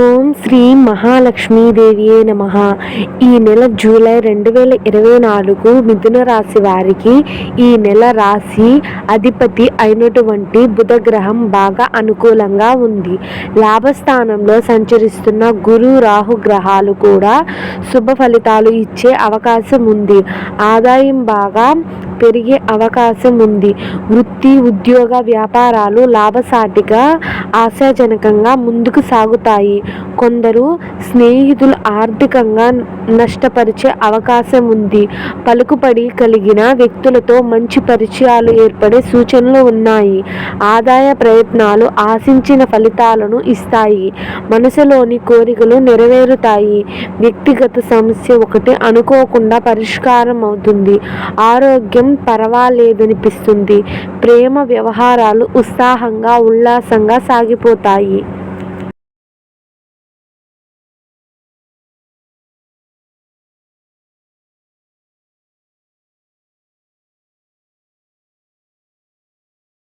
ఓం శ్రీ మహాలక్ష్మీదేవియే నమ. ఈ నెల జూలై రెండు వేల ఇరవై నాలుగు మిథున రాశి వారికి ఈ నెల రాశి అధిపతి అయినటువంటి బుధ గ్రహం బాగా అనుకూలంగా ఉంది. లాభస్థానంలో సంచరిస్తున్న గురు రాహు గ్రహాలు కూడా శుభ ఫలితాలు ఇచ్చే అవకాశం ఉంది. ఆదాయం బాగా పెరిగే అవకాశం ఉంది వృత్తి ఉద్యోగ వ్యాపారాలు లాభసాటిగా ఆశాజనకంగా ముందుకు సాగుతాయి. కొందరు స్నేహితులు ఆర్థికంగా నష్టపరిచే అవకాశం ఉంది పలుకుబడి కలిగిన వ్యక్తులతో మంచి పరిచయాలు ఏర్పడే సూచనలు ఉన్నాయి. ఆదాయ ప్రయత్నాలు ఆశించిన ఫలితాలను ఇస్తాయి. మనసులోని కోరికలు నెరవేరుతాయి. వ్యక్తిగత సమస్య ఒకటి అనుకోకుండా పరిష్కారం అవుతుంది. ఆరోగ్యం పర్వాలేదనిపిస్తుంది. ప్రేమ వ్యవహారాలు ఉత్సాహంగా ఉల్లాసంగా సాగిపోతాయి.